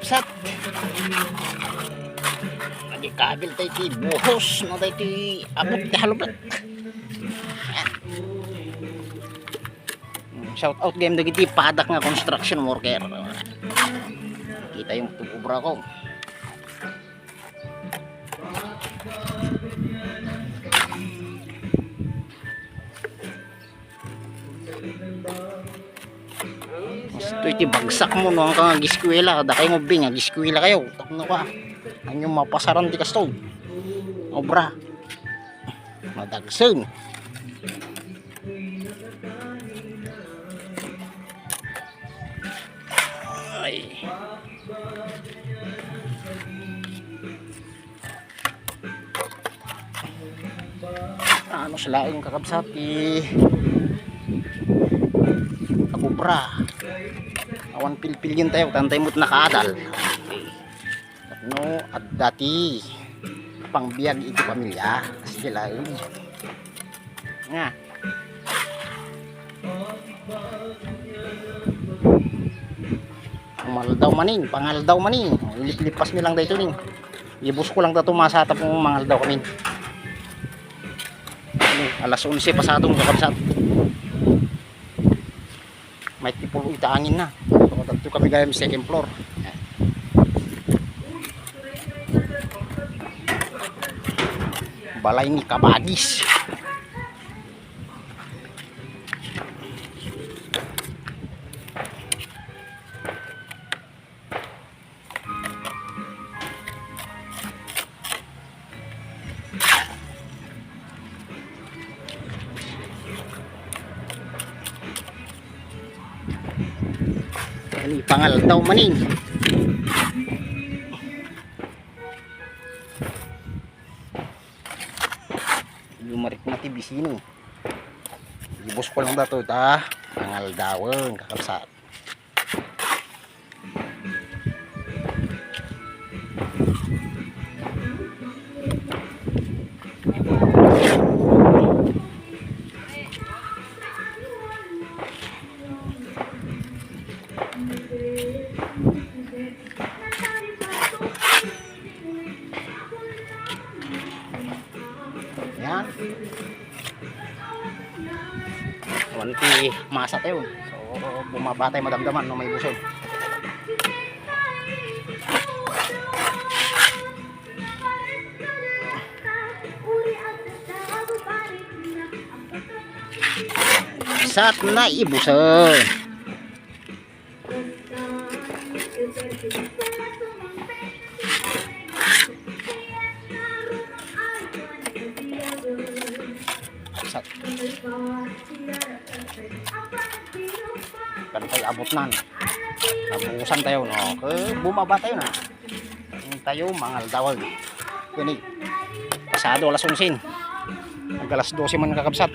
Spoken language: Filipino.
kakapsat. Nagikagil tayo ti buhos na tayo ti abot ti halublat. Shout out game dagiti padak nga construction worker. Kita yung tubra ko. Ito iti bagsak mo no ang kang giskwela. Da kayo mo bing giskwela kayo. Takno ka. Ang yung mapasaran di kasto obra. Madagsen ay. Ano sila yung kakabsat eh kabubra awan pilpil yun tayo tantay mo't nakaadal no at dati pangbiag iti pamilya sila yun nga Pangal daw manin, pangal daw manin. Lip-lipas nilang dito ning. Ibus ko lang dato masatap ng mangal daw kami. Alas 11 pasadong kakabsat. May tipong itaangin na. So, dito kami gayam second floor. Balay ni Kabadis. Ani pangal daw maning. Lumarik na ti bisino. Ibus ko lang dato ta. Pangal dawon kakabsat. Wanti masa. So bumaba tayo madamdaman no may busog. Sat na ibusog. Sat. Kan tayo abot nan. Nabusan tayo no. Ke bumaba tayo na. Tayo mangal dawal. Kini. Pasado alas 11. Hanggang alas 12 man kakabsat.